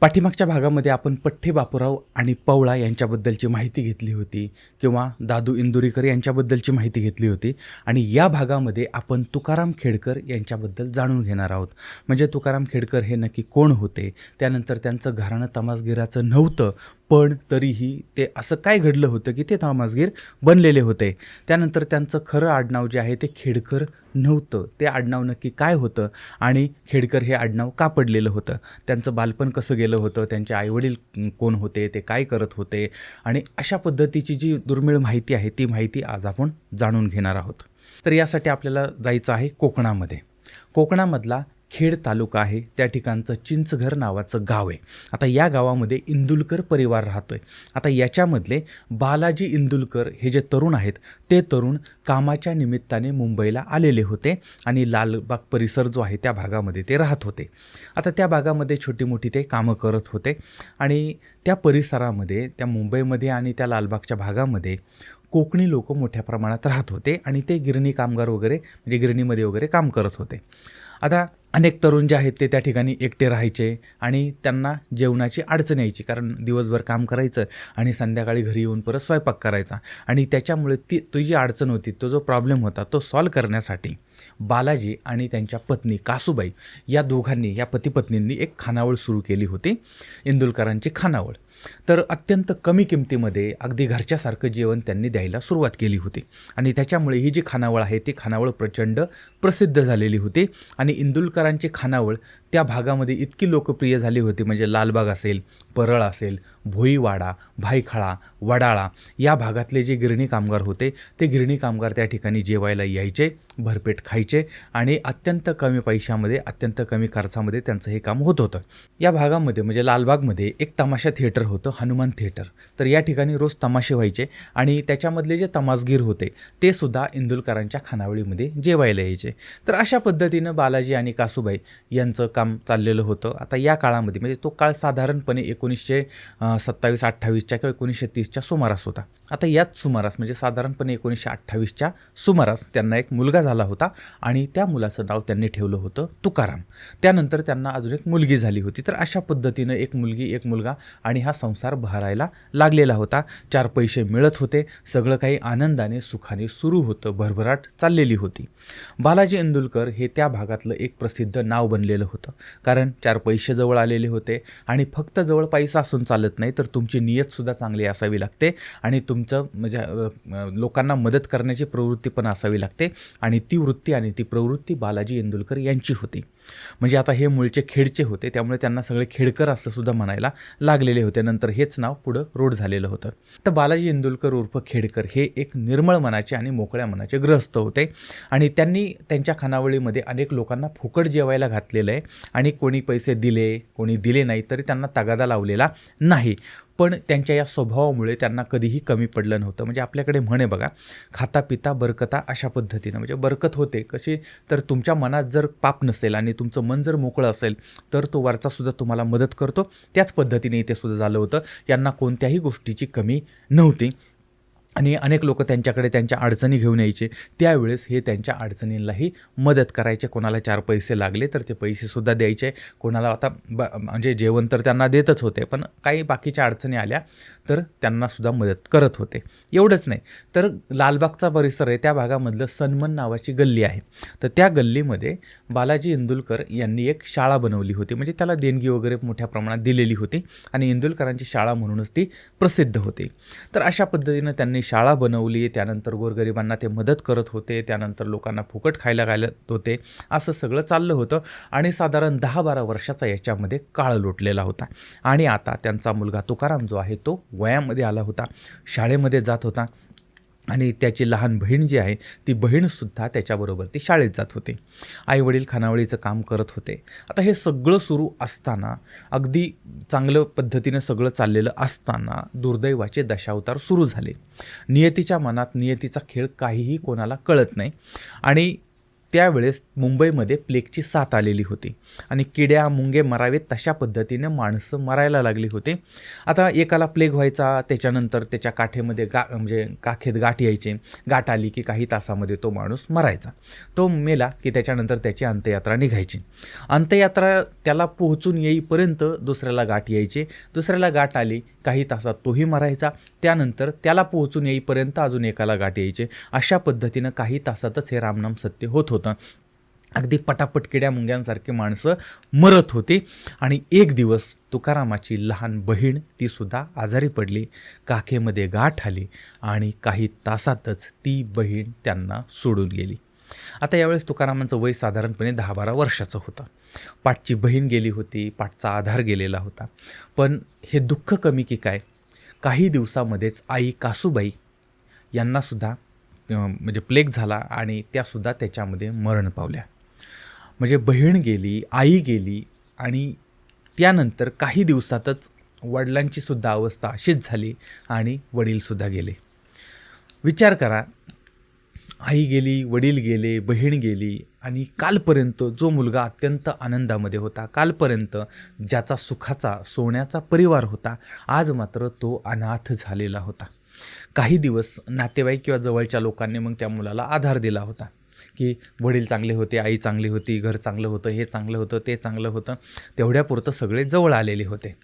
पाठीमागच्या भागामध्ये आपण पठ्ठे बापूराव आणि पवळा यांच्याबद्दलची माहिती घेतली होती किंवा दादू इंदुरीकर यांच्याबद्दलची माहिती घेतली होती. आणि या भागामध्ये आपण तुकाराम खेडकर यांच्याबद्दल जाणून घेणार आहोत. म्हणजे तुकाराम खेडकर हे नक्की कोण होते? त्यानंतर त्यांचं घराणं तमासगिराचं नव्हतं. पण तरीही ते असं काय घडलं होतं की ते तमासगीर बनलेले होते. त्यानंतर त्यांचं खरं आडनाव जे आहे ते खेडकर नव्हतं. ते आडनाव नक्की काय होतं आणि खेडकर हे आडनाव का पडलेलं होतं? त्यांचं बालपण कसं गेलं होतं? त्यांचे आईवडील कोण होते? ते काय करत होते? आणि अशा पद्धतीची जी दुर्मिळ माहिती आहे ती माहिती आज आपण जाणून घेणार आहोत. तर यासाठी आपल्याला जायचं आहे कोकणामध्ये. कोकणामधला खेड तालुका आहे. त्या ठिकाणचं चिंचघर नावाचं गाव आहे. आता या गावामध्ये इंदुलकर परिवार राहतो आहे आता याच्यामधले बालाजी इंदुलकर हे जे तरुण आहेत ते तरुण कामाच्या निमित्ताने मुंबईला आलेले होते आणि लालबाग परिसर जो आहे त्या भागामध्ये ते राहत होते. आता त्या भागामध्ये छोटी मोठी ते कामं करत होते आणि त्या परिसरामध्ये त्या मुंबईमध्ये आणि त्या लालबागच्या भागामध्ये कोकणी लोक मोठ्या प्रमाणात राहत होते आणि ते गिरणी कामगार वगैरे म्हणजे गिरणीमध्ये वगैरे काम करत होते. आता अनेक तरुण जे आहेत ते त्या ठिकाणी एकटे राहायचे आणि त्यांना जेवणाची अडचण यायची. कारण दिवसभर काम करायचं आणि संध्याकाळी घरी येऊन परत स्वयंपाक करायचा. आणि त्याच्यामुळे ती तुझी जी अडचण होती तो जो प्रॉब्लेम होता तो सॉल्व करण्यासाठी बालाजी आणि त्यांच्या पत्नी कासूबाई या दोघांनी या पतीपत्नींनी एक खानावळ सुरू केली होती. इंदुलकरांची खानावळ. तर अत्यंत कमी किमतीमध्ये अगदी घरच्यासारखं जेवण त्यांनी द्यायला सुरुवात केली होती. आणि त्याच्यामुळे ही जी खानावळ आहे ती खानावळ प्रचंड प्रसिद्ध झालेली होती. आणि इंदुलकरांची खानावळ त्या भागामध्ये इतकी लोकप्रिय झाली होती. म्हणजे लालबाग असेल परळ असेल भोईवाडा भायखळा वडाळा या भागातले जे गिरणी कामगार होते ते गिरणी कामगार त्या ठिकाणी जेवायला यायचे भरपेट खायचे आणि अत्यंत कमी पैशामध्ये अत्यंत कमी खर्चामध्ये त्यांचं हे काम होत होतं. या भागामध्ये म्हणजे लालबागमध्ये एक तमाशा थिएटर होतं हनुमान थिएटर. तर या ठिकाणी रोज तमाशे व्हायचे आणि त्याच्यामधले जे तमासगीर होते ते सुद्धा इंदुलकरांच्या खानावळीमध्ये जेवायला यायचे. तर अशा पद्धतीनं बालाजी आणि कासूबाई यांचं काम चाललेलं होतं. आता या काळामध्ये म्हणजे तो काळ साधारणपणे एकोणीसशे सत्तावीस अठ्ठावीस अठ्ठावीसच्या किंवा एकोणीसशे तीसच्या सुमारास होता. आता याच सुमारास म्हणजे साधारणपणे एकोणीसशे अठ्ठावीसच्या सुमारास त्यांना एक मुलगा झाला होता आणि त्या मुलाचं नाव त्यांनी ठेवलं होतं तुकाराम. त्यानंतर त्यांना अजून एक मुलगी झाली होती. तर अशा पद्धतीनं एक मुलगी एक मुलगा आणि हा संसार बहरायला लागलेला होता. चार पैसे मिळत होते. सगळं काही आनंदाने सुखाने सुरू होतं. भरभराट चाललेली होती. बालाजी इंदुलकर हे त्या भागातलं एक प्रसिद्ध नाव बनलेलं होतं. कारण चार पैसे जवळ आलेले होते आणि फक्त जवळ पैसा असून चालत नाही तर तुमची नियतसुद्धा चांगली असावी लागते आणि तुम तुमचं म्हणजे लोकांना मदत करण्याची प्रवृत्ती पण असावी लागते. आणि ती वृत्ती आणि ती प्रवृत्ती बालाजी इंदुलकर यांची होती. म्हणजे आता हे मूळचे खेडचे होते त्यामुळे त्यांना सगळे खेडकर असं सुद्धा म्हणायला लागलेले होते. नंतर हेच नाव पुढं रूढ झालेलं होतं. तर बालाजी इंदुलकर उर्फ खेडकर हे एक निर्मळ मनाचे आणि मोकळ्या मनाचे ग्रस्त होते. आणि त्यांनी त्यांच्या खानावळीमध्ये अनेक लोकांना फुकट जेवायला घातलेलं आहे. आणि कोणी पैसे दिले कोणी दिले नाही तरी त्यांना तगादा लावलेला नाही. पण त्यांच्या या स्वभावामुळे त्यांना कधीही कमी पडलं नव्हतं. म्हणजे आपल्याकडे म्हणे बघा खाता पिता बरकता अशा पद्धतीनं. म्हणजे बरकत होते कशी तर तुमच्या मनात जर पाप नसेल आणि तुमचं मन जर मोकळं असेल तर तो वरचासुद्धा तुम्हाला मदत करतो. त्याच पद्धतीने इथे सुद्धा झालं होतं. यांना कोणत्याही गोष्टीची कमी नव्हती. आणि अनेक लोक त्यांच्याकडे त्यांच्या अडचणी घेऊन यायचे. त्यावेळेस हे त्यांच्या अडचणींनाही मदत करायचे. कोणाला चार पैसे लागले तर ते पैसेसुद्धा द्यायचे. कोणाला आता ब म्हणजे जेवण तर त्यांना देतच होते पण काही बाकीच्या अडचणी आल्या तर त्यांनासुद्धा मदत करत होते. एवढंच नाही. तर लालबागचा परिसर आहे त्या भागामधलं सन्मन नावाची गल्ली आहे. तर त्या गल्लीमध्ये बालाजी इंदुलकर यांनी एक शाळा बनवली होती. म्हणजे त्याला देणगी वगैरे मोठ्या प्रमाणात दिलेली होती आणि इंदुलकरांची शाळा म्हणूनच ती प्रसिद्ध होती. तर अशा पद्धतीनं त्यांनी शाळा बनवली त्यानंतर गोरगरिबांना ते मदत करत होते त्यानंतर लोकांना फुकट खायला घालत होते असं सगळं चाललं होतं आणि साधारण दहा बारा वर्षाचा याच्यामध्ये काळ लोटलेला होता. आणि आता त्यांचा मुलगा तुकाराम जो आहे तो वयामध्ये आला होता शाळेमध्ये जात होता. आणि त्याची लहान बहीण जी आहे ती बहीणसुद्धा त्याच्याबरोबर ती शाळेत जात होते. आईवडील खानावळीचं काम करत होते. आता हे सगळं सुरू असताना अगदी चांगलं पद्धतीनं सगळं चाललेलं असताना दुर्दैवाचे दशावतार सुरू झाले. नियतीच्या मनात नियतीचा खेळ काहीही कोणाला कळत नाही. आणि त्यावेळेस मुंबईमध्ये प्लेगची साथ आलेली होती. आणि किड्या मुंगे मरावेत तशा पद्धतीने माणसं मरायला लागली होती. आता एकाला प्लेग व्हायचा त्याच्यानंतर त्याच्या काठेमध्ये गा म्हणजे काखेत गाठ यायचे. गाठ आली की काही तासामध्ये तो माणूस मरायचा. तो मेला की त्याच्यानंतर त्याची अंत्ययात्रा निघायची. अंत्ययात्रा त्याला पोहोचून येईपर्यंत दुसऱ्याला गाठ यायची. दुसऱ्याला गाठ आली काही तासात तोही मरायचा. त्यानंतर त्याला पोहोचून येईपर्यंत अजून एकाला गाठ यायचे. अशा पद्धतीनं काही तासातच हे रामनाम सत्य होत होतं. अगदी पटापट किड्या मुंग्यांसारखी माणसं मरत होती. आणि एक दिवस तुकारामाची लहान बहीण तीसुद्धा आजारी पडली काखेमध्ये गाठ आली आणि काही तासातच ती बहीण त्यांना सोडून गेली. आता यावेळेस तुकारामांचं वय साधारणपणे दहा बारा वर्षाचं होतं. पाठची बहीण गेली होती पाठचा आधार गेलेला होता. पण हे दुःख कमी की काय? काही दिवसामध्येच आई कासूबाई यांनासुद्धा म्हणजे प्लेग झाला आणि त्यासुद्धा त्याच्यामध्ये मरण पावल्या. म्हणजे बहीण गेली आई गेली आणि त्यानंतर काही दिवसातच वडिलांची सुद्धा अवस्था अशीच झाली आणि वडीलसुद्धा गेले. विचार करा आई गेली वडील गेले बहीण गेली आणि कालपर्यंत जो मुलगा अत्यंत आनंदामध्ये होता कालपर्यंत ज्याचा सुखाचा सोन्याचा परिवार होता आज मात्र तो अनाथ झालेला होता. काही दिवस नातेवाईक किंवा जवळच्या लोकांनी मग त्या मुलाला आधार दिला होता की वडील चांगले होते आई चांगली होती घर चांगलं होतं हे चांगलं होतं ते चांगलं होतं. तेवढ्यापुरतं सगळे जवळ आलेले होते.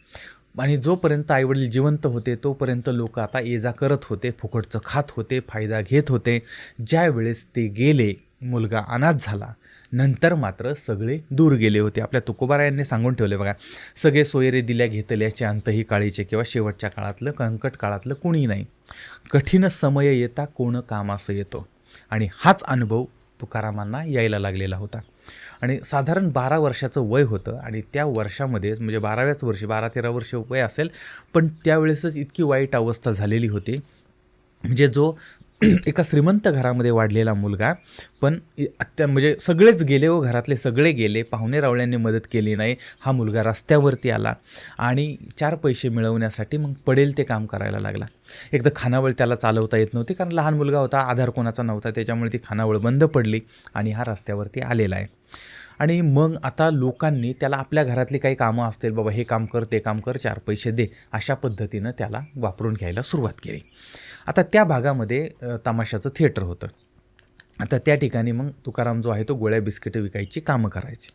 आणि जोपर्यंत आईवडील जिवंत होते तोपर्यंत लोक आता ये जा करत होते फुकटचं खात होते फायदा घेत होते. ज्या वेळेस ते गेले मुलगा अनाथ झाला नंतर मात्र सगळे दूर गेले होते. आपल्या तुकोबारा यांनी सांगून ठेवले बघा सगळे सोयरे दिल्या घेतल्याचे अंतही काळीचे किंवा शेवटच्या काळातलं कंकट काळातलं कुणी नाही. कठीण समय येता कोण कामास येतो. आणि हाच अनुभव तुकारामांना यायला लागलेला होता. आणि साधारण बारा वर्षाचं वय होतं आणि त्या वर्षामध्येच म्हणजे बाराव्याच वर्षी बारा तेरा वर्ष वय असेल पण त्यावेळेसच इतकी वाईट अवस्था झालेली होती. म्हणजे जो एका श्रीमंत घरामध्ये वाढलेला मुलगा पण अत्या म्हणजे सगळेच गेले व घरातले सगळे गेले पाहुणे रावळ्यांनी मदत केली नाही हा मुलगा रस्त्यावरती आला आणि चार पैसे मिळवण्यासाठी मग पडेल ते काम करायला लागला. एकदा खानावळ त्याला चालवता येत नव्हती कारण लहान मुलगा होता आधार कोणाचा नव्हता त्याच्यामुळे ती खानावळ बंद पडली आणि हा रस्त्यावरती आलेला आहे. आणि मग आता लोकांनी त्याला आपल्या घरातली काही कामं असतील बाबा हे काम कर ते काम कर चार पैसे दे अशा पद्धतीनं त्याला वापरून घ्यायला सुरुवात केली. आता त्या भागामध्ये तमाशाचं थिएटर होतं. आता त्या ठिकाणी मग तुकाराम जो आहे तो गोळ्या बिस्किटं विकायची कामं करायची.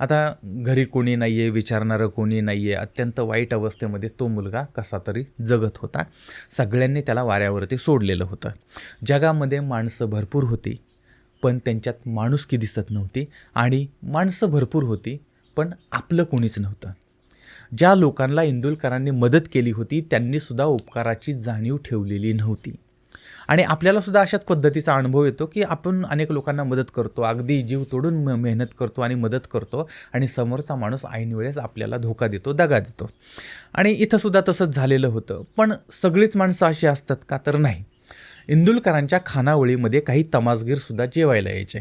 आता घरी कोणी नाही आहे विचारणारं कोणी नाही आहे अत्यंत वाईट अवस्थेमध्ये तो मुलगा कसा तरी जगत होता. सगळ्यांनी त्याला वाऱ्यावरती सोडलेलं होतं. जगामध्ये माणसं भरपूर होती. पण त्यांच्यात माणुसकी दिसत नव्हती आणि माणसं भरपूर होती पण आपलं कोणीच नव्हतं. ज्या लोकांना इंदुलकरांनी मदत केली होती त्यांनीसुद्धा उपकाराची जाणीव ठेवलेली नव्हती. आणि आपल्यालासुद्धा अशाच पद्धतीचा अनुभव येतो की आपण अनेक लोकांना मदत करतो अगदी जीव तोडून म- मेहनत करतो आणि मदत करतो आणि समोरचा माणूस ऐनवेळेस आपल्याला धोका देतो दगा देतो. आणि इथंसुद्धा तसंच झालेलं होतं. पण सगळीच माणसं अशी असतात का तर नाही. इंदुलकरांच्या खानावळीमध्ये काही तमासगीरसुद्धा जेवायला यायचे.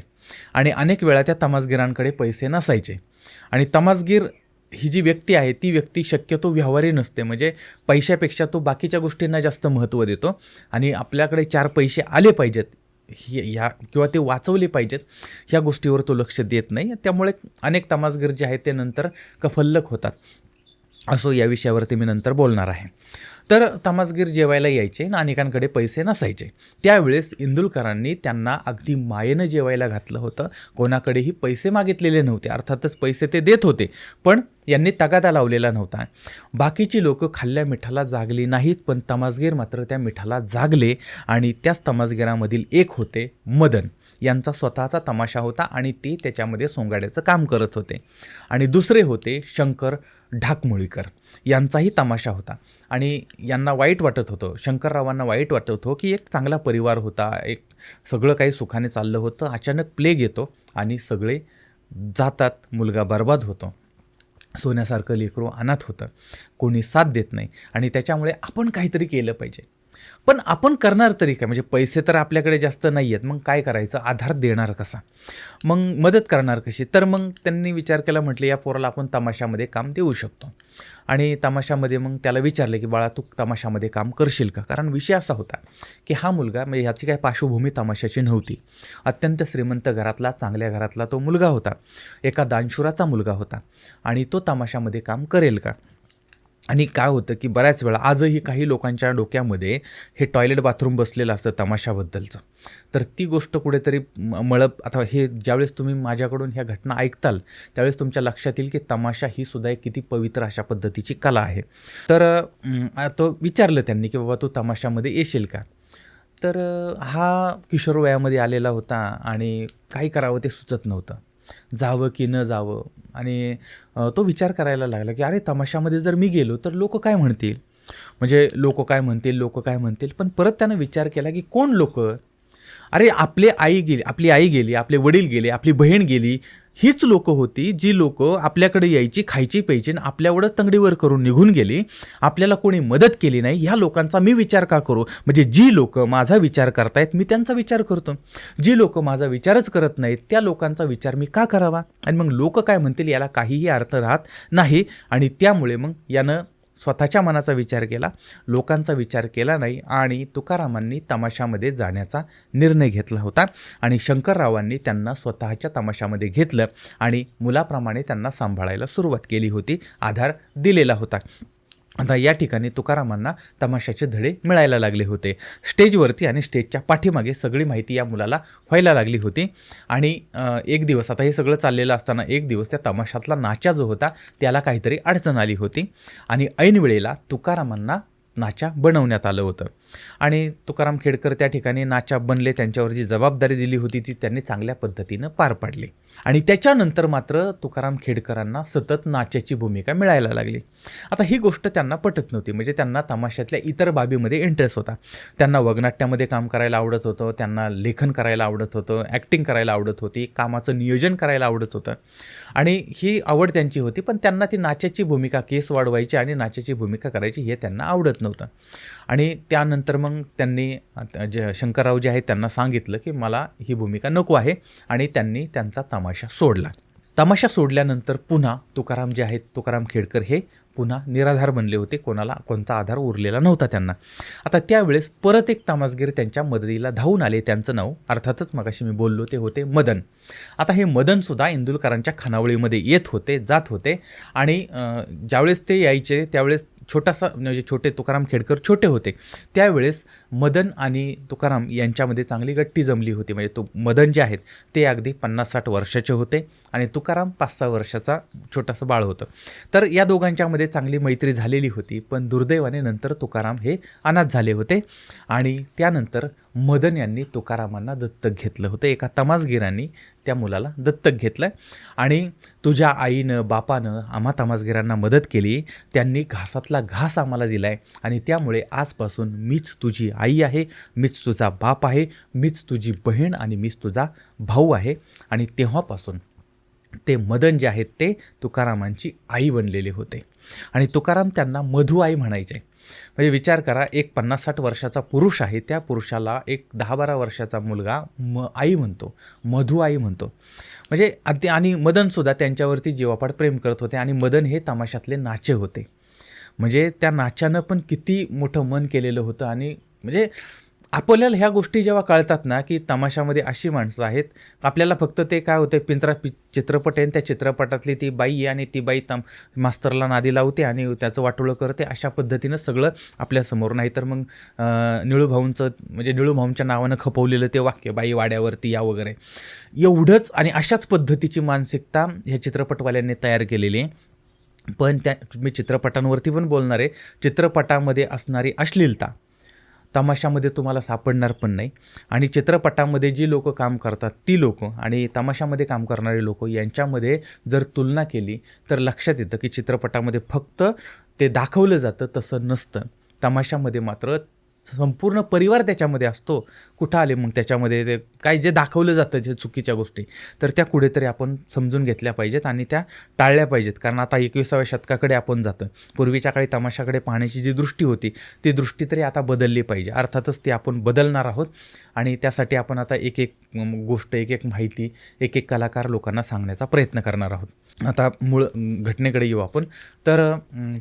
आणि अनेक वेळा त्या तमासगिरांकडे पैसे नसायचे. आणि तमासगीर ही जी व्यक्ती आहे ती व्यक्ती शक्यतो व्यवहारी नसते. म्हणजे पैशापेक्षा तो बाकीच्या गोष्टींना जास्त महत्त्व देतो. आणि आपल्याकडे चार पैसे आले पाहिजेत ही ह्या किंवा ते वाचवले पाहिजेत ह्या गोष्टीवर तो लक्ष देत नाही. त्यामुळे अनेक तमासगीर जे आहेत ते नंतर कफल्लक होतात. असो या विषयावरती मी नंतर बोलणार आहे. तर तमासगीर जेवायला यायचे आणि अनेकांकडे पैसे नसायचे. त्यावेळेस इंदुलकरांनी त्यांना अगदी मायेनं जेवायला घातलं होतं. कोणाकडेही पैसे मागितलेले नव्हते अर्थातच पैसे ते देत होते पण यांनी तगादा लावलेला नव्हता. बाकीची लोकं खाल्ल्या मिठाला जागली नाहीत पण तमासगीर मात्र त्या मिठाला जागले आणि त्याच तमासगिरामधील एक होते मदन. यांचा स्वतःचा तमाशा होता आणि ते त्याच्यामध्ये सोंगाड्याचं काम करत होते. आणि दुसरे होते शंकर ढाकमुळीकर. यांचाही तमाशा होता. आणि यांना वाईट वाटत होतं. शंकररावांना वाईट वाटत होतं की एक चांगला परिवार होता. एक सगळं काही सुखाने चाललं होतं. अचानक प्लेग येतो आणि सगळे जातात. मुलगा बर्बाद होतो. सोन्यासारखं लेकरू अनाथ होतं. कोणी साथ देत नाही. आणि त्याच्यामुळे आपण काहीतरी केलं पाहिजे. पण आपण करणार तरी काय? म्हणजे पैसे तर आपल्याकडे जास्त नाही आहेत मग काय करायचं? आधार देणार कसा? मग मदत करणार कशी? तर मग त्यांनी विचार केला म्हटलं या पोराला आपण तमाशामध्ये काम देऊ शकतो. आणि तमाशामध्ये मग त्याला विचारले की बाळा तू तमाशामध्ये काम करशील का? कारण विषय असा होता की हा मुलगा म्हणजे ह्याची काही पार्श्वभूमी तमाशाची नव्हती. अत्यंत श्रीमंत घरातला चांगल्या घरातला तो मुलगा होता. एका दानशुराचा मुलगा होता. आणि तो तमाशामध्ये काम करेल का? आणि काय होतं की बऱ्याच वेळा आजही काही लोकांच्या डोक्यामध्ये हे टॉयलेट बाथरूम बसलेलं असतं तमाशाबद्दलचं. तर ती गोष्ट कुठेतरी म- मळप आता हे ज्यावेळेस तुम्ही माझ्याकडून ह्या घटना ऐकताल त्यावेळेस तुमच्या लक्षात येईल की तमाशा ही सुद्धा एक किती पवित्र अशा पद्धतीची कला आहे. तर तो विचारलं त्यांनी की बाबा तू तमाशामध्ये येशील का? तर हा किशोर वयामध्ये आलेला होता आणि काय करावं ते सुचत नव्हतं. जावं की न जावं. आणि तो विचार करायला लागला की अरे तमाशामध्ये जर मी गेलो तर लोक काय म्हणतील? म्हणजे लोक काय म्हणतील लोक काय म्हणतील? पण परत त्यानं विचार केला की कोण लोक? अरे आपले आई गेली आपली आई गेली आपले वडील गेले आपली बहीण गेली हीच लोक होती जी लोक आपल्याकडे यायची खायची प्यायची आणि आपल्यावरच तंगडीवर करून निघून गेली. आपल्याला कोणी मदत केली नाही. ह्या लोकांचा मी विचार का करू? म्हणजे जी लोक माझा विचार करतायत मी त्यांचा विचार करतो. जी लोक माझा विचारच करत नाहीत त्या लोकांचा विचार मी का करावा? आणि मग लोक काय म्हणतील याला काहीही अर्थ राहत नाही आणि त्यामुळे मग यानं स्वतःच्या मनाचा विचार केला लोकांचा विचार केला नाही आणि तुकारामांनी तमाशामध्ये जाण्याचा निर्णय घेतला होता आणि शंकररावांनी त्यांना स्वतःच्या तमाशामध्ये घेतलं आणि मुलाप्रमाणे त्यांना सांभाळायला सुरुवात केली होती आधार दिलेला होता. आता या ठिकाणी तुकारामांना तमाशाचे धडे मिळायला लागले होते. स्टेजवरती आणि स्टेजच्या पाठीमागे सगळी माहिती या मुलाला व्हायला लागली होती. आणि एक दिवस आता हे सगळं चाललेलं असताना एक दिवस त्या तमाशातला नाचा जो होता त्याला काहीतरी अडचण आली होती. आणि ऐनवेळेला तुकारामांना नाचा बनवण्यात आलं होतं. आणि तुकाराम खेडकर त्या ठिकाणी नाचा बनले त्यांच्यावर जी जबाबदारी दिली होती ती त्यांनी चांगल्या पद्धतीनं पार पाडली. आणि त्याच्यानंतर मात्र तुकाराम खेडकरांना सतत नाचाची भूमिका मिळायला लागली. आता ही गोष्ट त्यांना पटत नव्हती म्हणजे त्यांना तमाशातल्या इतर बाबीमध्ये इंटरेस्ट होता. त्यांना वगनाट्यामध्ये काम करायला आवडत होतं त्यांना लेखन करायला आवडत होतं ॲक्टिंग करायला आवडत होती कामाचं नियोजन करायला आवडत होतं. आणि ही आवड त्यांची होती पण त्यांना ती नाचाची भूमिका केस वाढवायची आणि नाचाची भूमिका करायची हे त्यांना आवडत नव्हतं. आणि त्यानंतर मग त्यांनी जे शंकरराव जे आहेत त्यांना सांगितलं की मला ही भूमिका नको आहे आणि त्यांनी त्यांचा तमाशा सोडला. तमाशा सोडल्यानंतर पुन्हा तुकाराम जे आहेत तुकाराम खेडकर हे पुन्हा निराधार बनले होते. कोणाला कोणता आधार उरलेला नव्हता त्यांना. आता त्यावेळेस परत एक तामासगीर त्यांच्या मदतीला धावून आले. त्यांचं नाव अर्थातच मगाशी मी बोललो ते होते मदन. आता हे मदनसुद्धा इंदुलकरांच्या खानावळीमध्ये येत होते जात होते आणि ज्यावेळेस ते यायचे त्यावेळेस छोटासा म्हणजे छोटे तुकाराम खेडकर छोटे होते. त्यावेळेस मदन आणि तुकाराम यांच्यामध्ये चांगली गट्टी जमली होती. म्हणजे तो मदन जे आहेत ते अगदी पन्नास साठ वर्षाचे होते. आणि तुकाराम पाच सहा वर्षाचा छोटासा बाळ होतं. तर या दोघांच्यामध्ये चांगली मैत्री झालेली होती पण दुर्दैवाने नंतर तुकाराम हे अनाथ झाले होते आणि त्यानंतर मदन यांनी तुकारामांना दत्तक घेतलं होतं. एका तमासगिरांनी त्या मुलाला दत्तक घेतलं आणि तुझ्या आईनं बापानं आम्हा तमासगिरांना मदत केली. त्यांनी घासातला घास आम्हाला दिला आहे आणि त्यामुळे आजपासून मीच तुझी आई आहे मीच तुझा बाप आहे मीच तुझी बहीण आणि मीच तुझा भाऊ आहे आणि तेव्हापासून ते मदन जे आहेत ते तुकारामांची आई बनलेले होते. आणि तुकाराम त्यांना मधु आई म्हणायचे. म्हणजे विचार करा एक पन्नास साठ वर्षाचा पुरुष आहे त्या पुरुषाला एक दहा बारा वर्षाचा मुलगा म आई म्हणतो मधु आई म्हणतो. म्हणजे अगदी आणि मदनसुद्धा त्यांच्यावरती जीवापाड प्रेम करत होते आणि मदन हे तमाशातले नाचे होते. म्हणजे त्या नाच्यानं पण किती मोठं मन केलेलं होतं आणि म्हणजे आपल्याला ह्या गोष्टी जेव्हा कळतात ना की तमाशामध्ये अशी माणसं आहेत आपल्याला फक्त ते काय होते पिंजरा पि चित्रपट आहे आणि त्या चित्रपटातली ती बाई आहे आणि ती बाई तम मास्तरला नादी लावते आणि त्याचं वाटोळं करते अशा पद्धतीनं सगळं आपल्यासमोर नाही तर मग निळूभाऊंचं म्हणजे निळूभाऊंच्या नावानं खपवलेलं ते वाक्य बाई वाड्यावरती या वगैरे. एवढंच आणि अशाच पद्धतीची मानसिकता ह्या चित्रपटवाल्यांनी तयार केलेली आहे. पण त्या मी चित्रपटांवरती पण बोलणार आहे. चित्रपटामध्ये असणारी अश्लीलता तमाशामध्ये तुम्हाला सापडणार पण नाही. आणि चित्रपटामध्ये जी लोक काम करतात ती लोकं आणि तमाशामध्ये काम करणारे लोक यांच्यामध्ये जर तुलना केली तर लक्षात येतं की चित्रपटामध्ये फक्त ते दाखवलं जातं तसं नसतं. तमाशामध्ये मात्र संपूर्ण परिवार त्याच्यामध्ये असतो. कुठं आले मग त्याच्यामध्ये ते काय जे दाखवलं जातं जे चुकीच्या गोष्टी तर त्या कुठेतरी आपण समजून घेतल्या पाहिजेत आणि त्या टाळल्या पाहिजेत. कारण आता एकविसाव्या शतकाकडे आपण जातं पूर्वीच्या काळी तमाशाकडे पाहण्याची जी दृष्टी होती ती दृष्टी तरी आता बदलली पाहिजे. अर्थातच ती आपण बदलणार आहोत आणि त्यासाठी आपण आता एक एक गोष्ट एक एक माहिती एक एक कलाकार लोकांना सांगण्याचा प्रयत्न करणार आहोत. आता मूळ घटनेकडे येऊ आपण. तर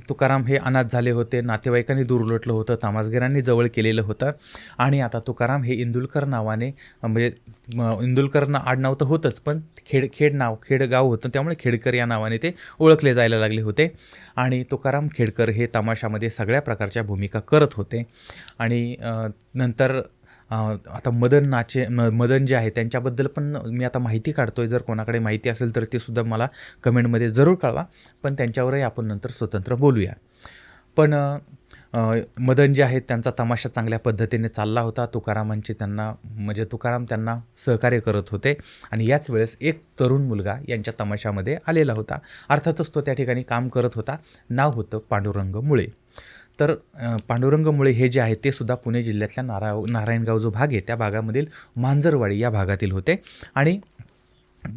तुकाराम हे अनाथ झाले होते नातेवाईकांनी दूर उलटलं होतं तामासगिरांनी जवळ केलेलं होतं आणि आता तुकाराम हे इंदुलकर नावाने म्हणजे इंदुलकरनं इंदुलकर ना आडनाव तर होतंच पण खेड खेड नाव खेडगाव होतं त्यामुळे खेडकर या नावाने ते ओळखले जायला लागले होते. आणि तुकाराम खेडकर हे तमाशामध्ये सगळ्या प्रकारच्या भूमिका करत होते. आणि नंतर आता मदन नाचे मदन जे आहे त्यांच्याबद्दल पण मी आता माहिती काढतोय. जर कोणाकडे माहिती असेल तर ते सुद्धा मला कमेंटमध्ये जरूर कळवा. पण त्यांच्यावरही आपण नंतर स्वतंत्र बोलूया. पण मदन जे आहेत त्यांचा तमाशा चांगल्या पद्धतीने चालला होता. तुकारामांचे त्यांना म्हणजे तुकाराम त्यांना सहकार्य करत होते. आणि याच वेळेस एक तरुण मुलगा यांच्या तमाशामध्ये आलेला होता. अर्थातच तो त्या ठिकाणी काम करत होता. नाव होतं पांडुरंग मुळे. तर पांडुरंगमुळे पांडुरंग मुळे हे जे आहे ते सुद्धा पुणे जिल्ह्यातल्या नारा नारायणगाव जो भाग आहे त्या भागामधील मांजरवाडी या भागातील होते. आणि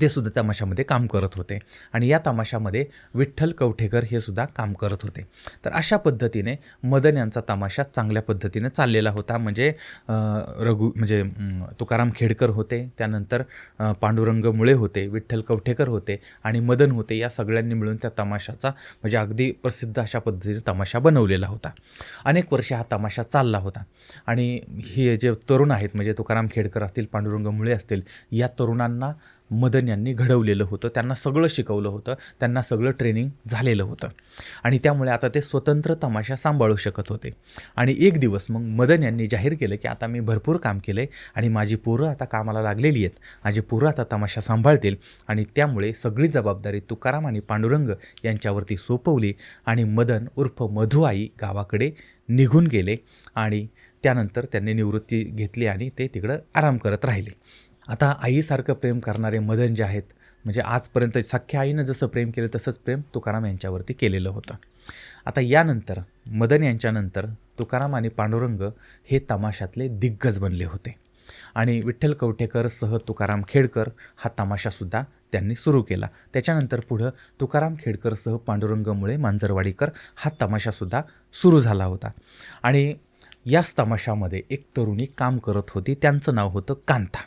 ते सुद्धा तमाशामध्ये काम करत होते. आणि या तमाशामध्ये विठ्ठल कवठेकर हे सुद्धा काम करत होते. तर अशा पद्धतीने मदन यांचा तमाशा चांगल्या पद्धतीने चाललेला होता. म्हणजे रघु म्हणजे तुकाराम खेडकर होते. त्यानंतर पांडुरंग मुळे होते विठ्ठल कवठेकर होते आणि मदन होते. या सगळ्यांनी मिळून त्या तमाशाचा म्हणजे अगदी प्रसिद्ध अशा पद्धतीने तमाशा बनवलेला होता. अनेक वर्ष हा तमाशा चालला होता. आणि हे जे तरुण आहेत म्हणजे तुकाराम खेडकर असतील पांडुरंग मुळे असतील या तरुणांना मदन यांनी घडवलेलं होतं. त्यांना सगळं शिकवलं होतं. त्यांना सगळं ट्रेनिंग झालेलं होतं. आणि त्यामुळे आता ते स्वतंत्र तमाशा सांभाळू शकत होते. आणि एक दिवस मग मदन यांनी जाहीर केलं की आता मी भरपूर काम केलं आहे आणि माझी पोरं आता कामाला लागलेली आहेत. माझी पोरं आता तमाशा सांभाळतील. आणि त्यामुळे सगळी जबाबदारी तुकाराम आणि पांडुरंग यांच्यावरती सोपवली आणि मदन उर्फ मधुआई गावाकडे निघून गेले आणि त्यानंतर त्यांनी निवृत्ती घेतली आणि ते तिकडं आराम करत राहिले. आता आईसारखं प्रेम करणारे मदन जे आहेत म्हणजे आजपर्यंत सख्ख्या आईनं जसं प्रेम केलं तसंच प्रेम तुकाराम यांच्यावरती केलेलं होतं. आता यानंतर मदन यांच्यानंतर तुकाराम आणि पांडुरंग हे तमाशातले दिग्गज बनले होते. आणि विठ्ठल कवठेकरसह तुकाराम खेडकर हा तमाशासुद्धा त्यांनी सुरू केला. त्याच्यानंतर पुढं तुकाराम खेडकरसह पांडुरंगमुळे मांजरवाडीकर हा तमाशासुद्धा सुरू झाला होता. आणि याच तमाशामध्ये एक तरुणी काम करत होती त्यांचं नाव होतं कांता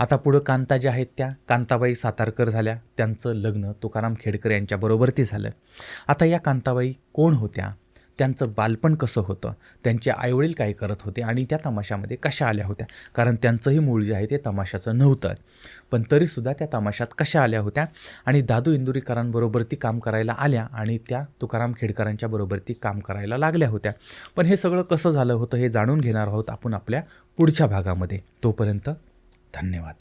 आता पुढं कांता ज्या आहेत त्या कांताबाई सातारकर झाल्या त्यांचं लग्न तुकाराम खेडकर यांच्याबरोबर ती झालं. आता या कांताबाई कोण होत्या? त्यांचं बालपण कसं होतं? त्यांचे आईवडील काय करत होते? आणि त्या तमाशामध्ये कशा आल्या होत्या? कारण त्यांचंही मूळ जे आहे ते तमाशाचं नव्हतं. पण तरीसुद्धा त्या तमाशात कशा आल्या होत्या? आणि दादू इंदुरीकरांबरोबर ती काम करायला आल्या आणि त्या तुकाराम खेडकरांच्या बरोबर ती काम करायला लागल्या होत्या. पण हे सगळं कसं झालं होतं हे जाणून घेणार आहोत आपण आपल्या पुढच्या भागामध्ये. तोपर्यंत धन्यवाद.